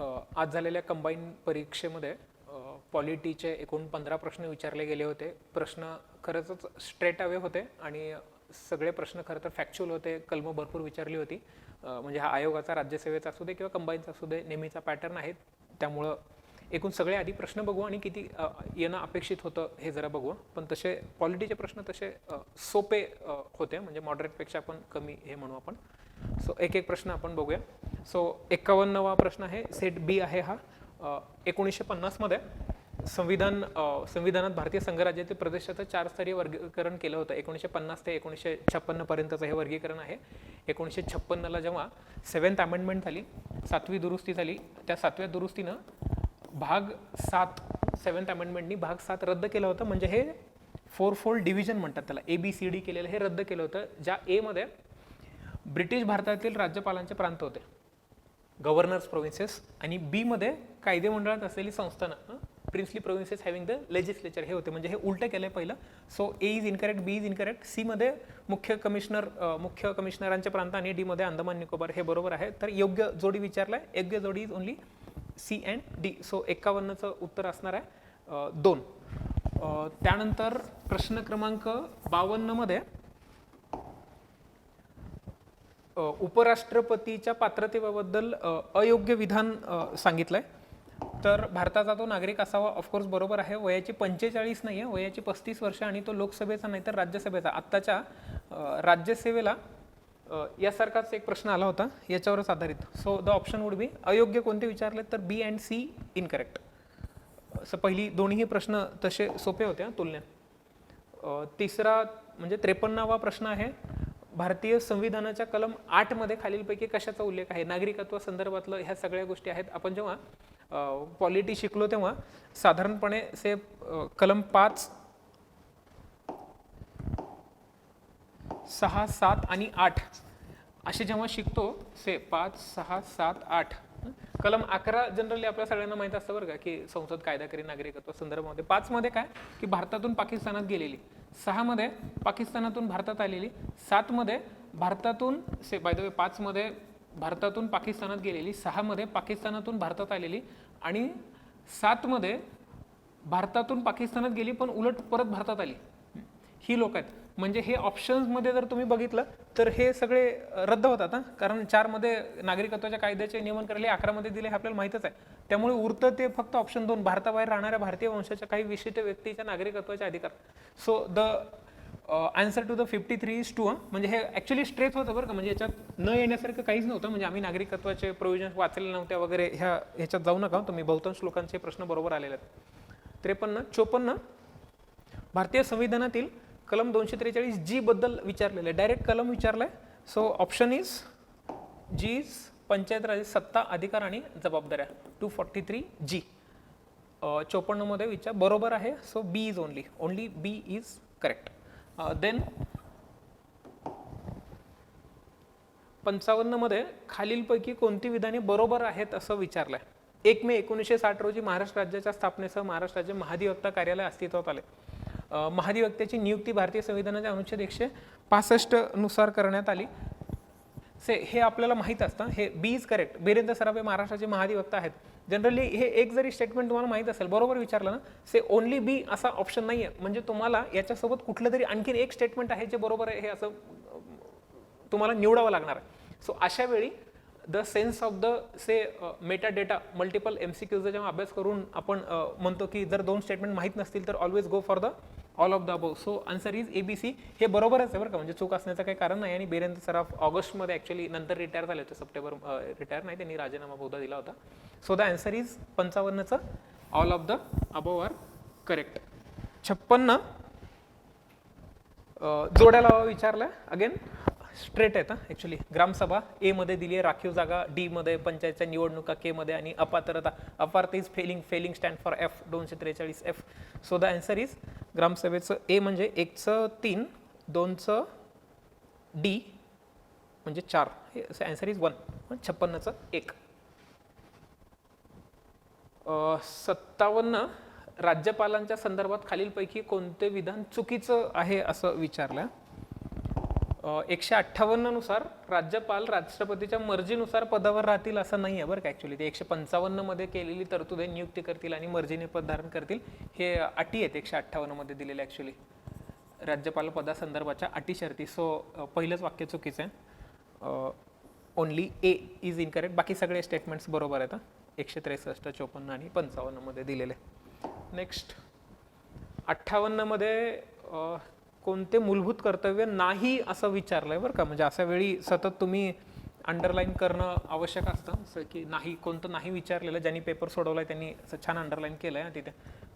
आज झालेल्या कंबाईन परीक्षेमध्ये पॉलिटीचे एकूण पंधरा प्रश्न विचारले गेले होते. प्रश्न खरंच स्ट्रेट अवे होते आणि सगळे प्रश्न खरं तर फॅक्च्युअल होते कलमं भरपूर विचारली होती. म्हणजे हा आयोगाचा राज्यसेवेचा असू दे किंवा कंबाईनचा असू दे नेहमीचा पॅटर्न आहे त्यामुळं एकूण सगळे आधी प्रश्न बघू आणि किती येणं अपेक्षित होतं हे जरा बघू. पण तसे पॉलिटीचे प्रश्न तसे सोपे होते. म्हणजे मॉडरेटपेक्षा आपण कमी हे म्हणू आपण. सो एक एक प्रश्न आपण बघूया. सो एकावन्नवा प्रश्न आहे सेट बी आहे हा. एकोणीसशे पन्नासमध्ये संविधान संविधानात भारतीय संघराज्यातील प्रदेशाचं चारस्तरीय वर्गीकरण केलं होतं. एकोणीसशे पन्नास ते एकोणीसशे छप्पन्नपर्यंतचं हे वर्गीकरण आहे. एकोणीसशे छप्पन्नला जेव्हा सेवन्थ अमेंडमेंट झाली सातवी दुरुस्ती झाली त्या सातव्या दुरुस्तीनं भाग सात सेवन्थ अमेंडमेंटनी भाग सात रद्द केलं होतं. म्हणजे हे फोर फोल्ड डिव्हिजन म्हणतात त्याला. ए बी सी डी केलेलं हे रद्द केलं होतं ज्या एमध्ये ब्रिटिश भारतातील राज्यपालांचे प्रांत होते. गव्हर्नर्स प्रोव्हिन्सेस आणि बीमध्ये कायदेमंडळात कायदे मंडळात असलेली संस्थानं princely provinces having the legislature हे होते. म्हणजे हे उलटं केलंय पहिलं. So A is incorrect B is incorrect सीमध्ये मुख्य कमिशनर मुख्य कमिशनरांच्या प्रांत आणि डीमध्ये अंदमान निकोबार हे बरोबर आहे. तर योग्य जोडी विचारलाय. योग्य जोडी is only C and D so एकावन्नचं उत्तर असणार आहे दोन. त्यानंतर प्रश्न क्रमांक बावन्नमध्ये उपराष्ट्रपतीच्या पात्रतेबद्दल अयोग्य विधान सांगितलं सांगितलंय. तर भारताचा तो नागरिक असावा ऑफकोर्स बरोबर आहे. वयाची पंचेचाळीस नाही आहे वयाची पस्तीस वर्ष आणि तो लोकसभेचा नाही तर राज्यसभेचा. आत्ताच्या राज्यसेवेला यासारखाच एक प्रश्न आला होता याच्यावरच आधारित. So the option would be अयोग्य कोणते विचारले तर बी अँड सी इनकरेक्ट असं पहिली दोन्ही प्रश्न तसे सोपे होते तुलनेत. तिसरा म्हणजे त्रेपन्नावा प्रश्न आहे भारतीय संविधानाच्या कलम आठमध्ये खालीलपैकी कशाचा उल्लेख आहे? नागरिकत्व संदर्भातलं ह्या सगळ्या गोष्टी आहेत. आपण जेव्हा पॉलिटी शिकलो तेव्हा साधारणपणे से कलम पाच सहा सात आणि आठ असे जेव्हा शिकतो से पाच सहा सात आठ कलम अकरा जनरली आपल्या सगळ्यांना माहीत असतं बरं का की संसद कायदा करी नागरिकत्व संदर्भामध्ये. पाचमध्ये काय? की भारतातून पाकिस्तानात गेलेली. सहामध्ये पाकिस्तानातून भारतात आलेली सातमध्ये भारतातून से बाय द वे पाचमध्ये भारतातून पाकिस्तानात गेलेली सहामध्ये पाकिस्तानातून भारतात आलेली आणि सातमध्ये भारतातून पाकिस्तानात गेली पण उलट परत भारतात आली. ही लोक आहेत. म्हणजे हे ऑप्शन्समध्ये जर तुम्ही बघितलं तर हे सगळे रद्द होतात ना कारण चारमध्ये नागरिकत्वाच्या कायद्याचे नियमन करायला अकरामध्ये दिले हे आपल्याला माहीतच आहे. त्यामुळे उरतं ते फक्त ऑप्शन दोन भारताबाहेर राहणाऱ्या भारतीय वंशाच्या काही विशिष्ट व्यक्तीच्या नागरिकत्वाचे अधिकार. So the answer to the fifty three is two म्हणजे हे ॲक्च्युली स्ट्रेस होतं बरं का. म्हणजे याच्यात न येण्यासारखं काहीच नव्हतं. म्हणजे आम्ही नागरिकत्वाचे प्रोव्हिजन वाचले नव्हत्या वगैरे ह्या ह्याच्यात जाऊ नका तुम्ही बहुतांश लोकांचे प्रश्न बरोबर आलेले आहेत. त्रेपन्न चोपन्न भारतीय संविधानातील कलम दोनशे त्रेचाळीस जी बद्दल विचारलेलं आहे. डायरेक्ट कलम विचारलाय. So option is G is panchayat raj सत्ता अधिकार आणि जबाबदाऱ्या. टू फॉर्टी थ्री जी चोपन्नमध्ये विचार. बरोबर आहे. So B is only only B is correct then पंचावन्नमध्ये खालीलपैकी कोणती विधाने बरोबर आहेत असं विचारलंय. एक मे एकोणीसशे साठ रोजी महाराष्ट्र राज्याच्या स्थापनेसह महाराष्ट्र राज्य महाधिवक्ता कार्यालय अस्तित्वात आले. महाधिवक्त्याची नियुक्ती भारतीय संविधानाच्या अनुच्छेद एकशे पासष्टनुसार करण्यात आली. से हे आपल्याला माहीत असतं. हे B is correct Birendra Saraf हे महाराष्ट्राचे महाधिवक्ता आहेत. जनरली हे एक जरी स्टेटमेंट तुम्हाला माहीत असेल बरोबर विचारलं ना से ओनली बी असा ऑप्शन नाही आहे म्हणजे तुम्हाला याच्यासोबत कुठलं तरी आणखीन एक स्टेटमेंट आहे जे बरोबर आहे हे असं तुम्हाला निवडावं लागणार आहे. सो अशा वेळी the sense of the say meta data multiple M C क्यूजचा जेव्हा अभ्यास करून आपण uh, म्हणतो की जर दोन स्टेटमेंट माहीत नसतील तर always go for the all of the above so answer is A B C हे बरोबरच आहे बरं का. म्हणजे चूक असण्याचं काही कारण नाही आणि बेरेंद्र सराफ ऑगस्टमध्ये ॲक्च्युली नंतर रिटायर झाले होते. सप्टेंबर uh, रिटायर नाही त्यांनी राजीनामा बहुधा दिला होता. So the answer is पंचावन्नचं all of the above are correct छप्पन्न uh, जोड्या लावा विचारलं. अगेन स्ट्रेट आहेत हां ॲक्च्युली ग्रामसभा एमध्ये दिली आहे राखीव जागा डीमध्ये पंचायतच्या निवडणुका केमध्ये आणि अपात्रता. Apart is failing failing stand for F दोनशे त्रेचाळीस F so the answer is ग्रामसभेचं A म्हणजे एकचं तीन दोनचं डी म्हणजे चार. हे इज वन छप्पन्नचं एक. सत्तावन्न राज्यपालांच्या संदर्भात खालीलपैकी कोणते विधान चुकीचं आहे असं विचारलं? एकशे अठ्ठावन्ननुसार राज्यपाल राष्ट्रपतीच्या मर्जीनुसार पदावर राहतील असं नाही आहे बरं का ॲक्च्युली ते एकशे पंचावन्नमध्ये केलेली तरतूद आहे नियुक्ती करतील आणि मर्जीने पद धारण करतील. हे अटी आहेत एकशे अठ्ठावन्नमध्ये दिलेले ॲक्च्युली राज्यपाल पदासंदर्भाच्या अटी शर्ती. सो पहिलंच वाक्य चुकीचं आहे. ओनली ए इज इनकरेक्ट बाकी सगळे स्टेटमेंट्स बरोबर आहेत एकशे त्रेसष्ट चोपन्न आणि पंचावन्नमध्ये दिलेले. नेक्स्ट अठ्ठावन्नमध्ये कोणते मूलभूत कर्तव्य नाही असं विचारलं आहे बरं का? म्हणजे अशा वेळी सतत तुम्ही अंडरलाईन करणं आवश्यक असतं. असं की नाही कोणतं नाही विचारलेलं ज्यांनी पेपर सोडवला आहे त्यांनी असं छान अंडरलाईन केलं आहे तिथे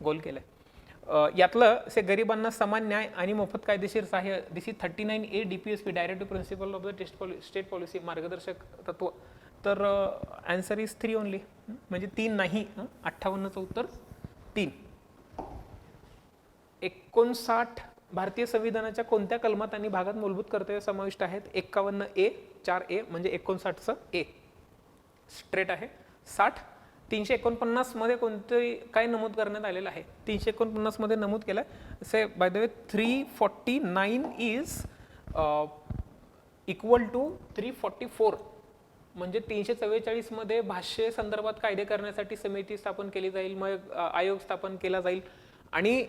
गोल केलं आहे यातलं से गरिबांना समान न्याय आणि मोफत कायदेशीर सहाय्य this is thirty nine A D P S P directive principle of the test poly state policy मार्गदर्शक तत्व. तर अँसर इज थ्री ओनली म्हणजे तीन नाही अठ्ठावन्नचं उत्तर तीन. एकोणसाठ भारतीय संविधानाच्या कोणत्या कलमात आणि भागात मूलभूत कर्तव्य समाविष्ट आहेत? एक्कावन्न ए चार ए म्हणजे एकोणसाठचं ए. स्ट्रेट आहे. साठ तीनशे एकोणपन्नासमध्ये कोणते काय नमूद करण्यात आलेलं आहे? तीनशे एकोणपन्नासमध्ये नमूद केलं say by the way three forty nine is equal to three forty four म्हणजे तीनशे चव्वेचाळीसमध्ये भाषे भाष्य संदर्भात कायदे करण्यासाठी समिती स्थापन केली जाईल. मग आयोग स्थापन केला जाईल. आणि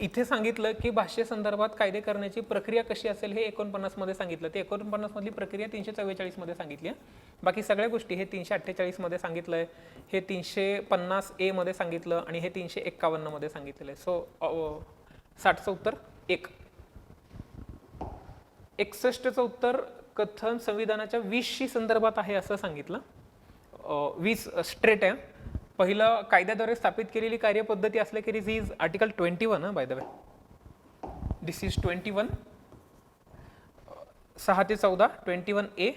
इथे सांगितलं की भाषे संदर्भात कायदे करण्याची प्रक्रिया कशी असेल हे एकोणपन्नासमध्ये सांगितलं. ते एकोणपन्नासमधली प्रक्रिया तीनशे चव्वेचाळीसमध्ये सांगितली आहे. बाकी सगळ्या गोष्टी हे तीनशे अठ्ठेचाळीसमध्ये सांगितलं आहे हे तीनशे पन्नास एमध्ये सांगितलं आणि हे तीनशे एक्कावन्नमध्ये सांगितलेलं आहे सो साठचं उत्तर एक. एकसष्टचं उत्तर कथन संविधानाच्या वीसशी संदर्भात आहे असं सांगितलं. वीस स्ट्रेट आहे. पहिलं कायद्याद्वारे स्थापित केलेली कार्यपद्धती असल्याखेरीज ही is article twenty one by the way this is twenty one सहा ते चौदा ट्वेंटी वन ए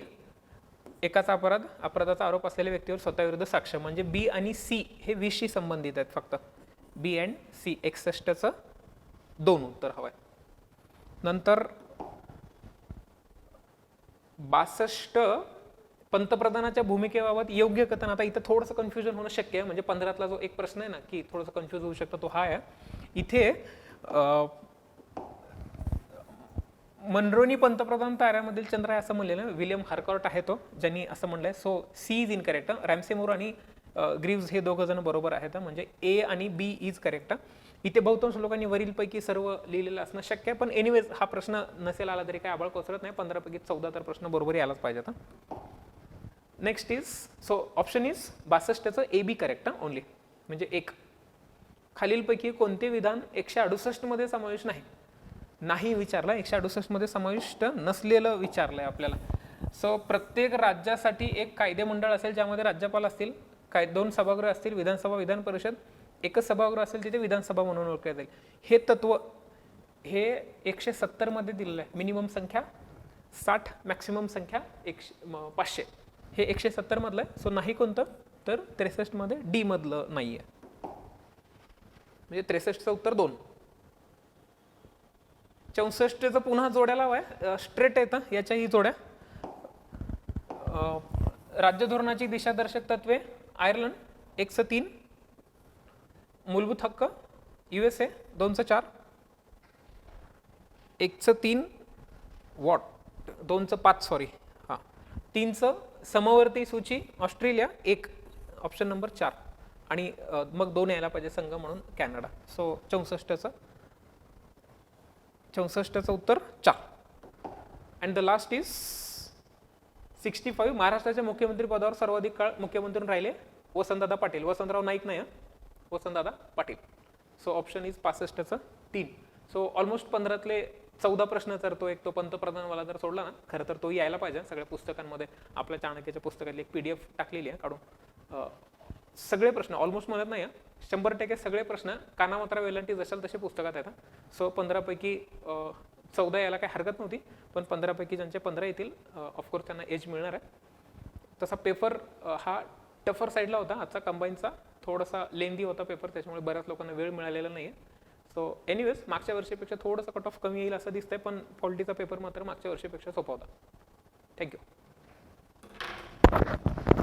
एकाचा अपराध अपराधाचा आरोप असलेल्या व्यक्तीवर स्वतःविरुद्ध साक्ष म्हणजे बी आणि सी हे वीसशी संबंधित आहेत फक्त. बी अँड सी एकसष्टचं दोन उत्तर हवं आहे नंतर बासष्ट पंतप्रधानाच्या भूमिकेबाबत योग्य कथन. आता इथं थोडंसं कन्फ्युजन होणं शक्य आहे. म्हणजे पंधरातला जो एक प्रश्न आहे ना की थोडंसं कन्फ्युज होऊ शकतो तो हा आहे. इथे मनरोनी पंतप्रधान ताऱ्यामधील चंद्र आहे असं म्हणलेलं. आहे. विलियम हार्कॉर्ट आहे तो ज्यांनी असं म्हणलंय. So C is incorrect Ramsay Muir आणि ग्रीव्स हे दोघं जण बरोबर आहेत. म्हणजे ए आणि बी इज करेक्ट इथे बहुतांश लोकांनी वरीलपैकी सर्व लिहिलेलं असणं शक्य आहे. पण एनिवेज हा प्रश्न नसेल आला तरी काय आबळ कोसरत नाही. पंधरापैकी चौदा तर प्रश्न बरोबर यायलाच पाहिजेत next is so option is बासष्टचं A B correct only म्हणजे एक. खालीलपैकी कोणते विधान एकशे अडुसष्टमध्ये समावेश नाही? नाही विचारला एकशे अडुसष्टमध्ये समाविष्ट नसलेलं विचारलं आहे आपल्याला. सो प्रत्येक राज्यासाठी एक कायदे मंडळ असेल ज्यामध्ये राज्यपाल असतील काय दोन सभागृह असतील विधानसभा विधान परिषद एकच सभागृह असेल तिथे विधानसभा म्हणून ओळखले जाईल. हे तत्व हे एकशे सत्तरमध्ये दिलेलं आहे. मिनिमम संख्या साठ मॅक्सिमम संख्या एकशे म- पाचशे. हे एकशे सत्तर मधलं आहे. सो नाही कोणतं तर त्रेसष्टमध्ये डीमधलं डी मधलं नाही आहे म्हणजे त्रेसष्टचं उत्तर दोन. चौसष्टचं पुन्हा जोड्या लावाय. स्ट्रेट येतं याच्याही जोड्या. राज्य धोरणाची दिशादर्शक तत्वे आयर्लंड एकशे तीन मूलभूत हक्क यू एस ए दोनचं चार एकचं तीन वॉट दोनचं पाच सॉरी हां तीनचं समवर्ती सूची ऑस्ट्रेलिया एक. ऑप्शन नंबर चार. आणि मग दोन यायला पाहिजे संघ म्हणून कॅनडा. सो चौसष्टचं. चौसष्टचं उत्तर चार. And the last is sixty five महाराष्ट्राच्या मुख्यमंत्री पदावर सर्वाधिक काळ मुख्यमंत्री राहिले वसंतदादा पाटील. वसंतराव नाईक नाही Vasantdada Patil. So option is पासष्टचं तीन. सो ऑलमोस्ट पंधरातले चौदा प्रश्न तर तो एक तो पंतप्रधानवाला जर सोडला ना खरं तर तो यायला पाहिजे सगळ्या पुस्तकांमध्ये. आपल्या चाणक्याच्या पुस्तकातली एक पी डी एफ टाकलेली आहे काढून. सगळे प्रश्न ऑलमोस्ट म्हणत नाही शंभर टक्के सगळे प्रश्न कानामात्रा वेलांटी जशाल तसे पुस्तकात आहेत सो पंधरापैकी चौदा यायला काही हरकत नव्हती पण पंधरापैकी ज्यांचे पंधरा येतील ऑफकोर्स त्यांना एज मिळणार आहे. तसा पेपर हा टफर साईडला होता आजचा कंबाईनचा थोडासा लेंदी होता पेपर त्याच्यामुळे बऱ्याच लोकांना वेळ मिळालेला नाही आहे सो एनिवेज मागच्या वर्षीपेक्षा थोडंसं कट ऑफ कमी येईल असं दिसतंय पण पॉलिटीचा पेपर मात्र मागच्या वर्षीपेक्षा सोपा होता. थँक्यू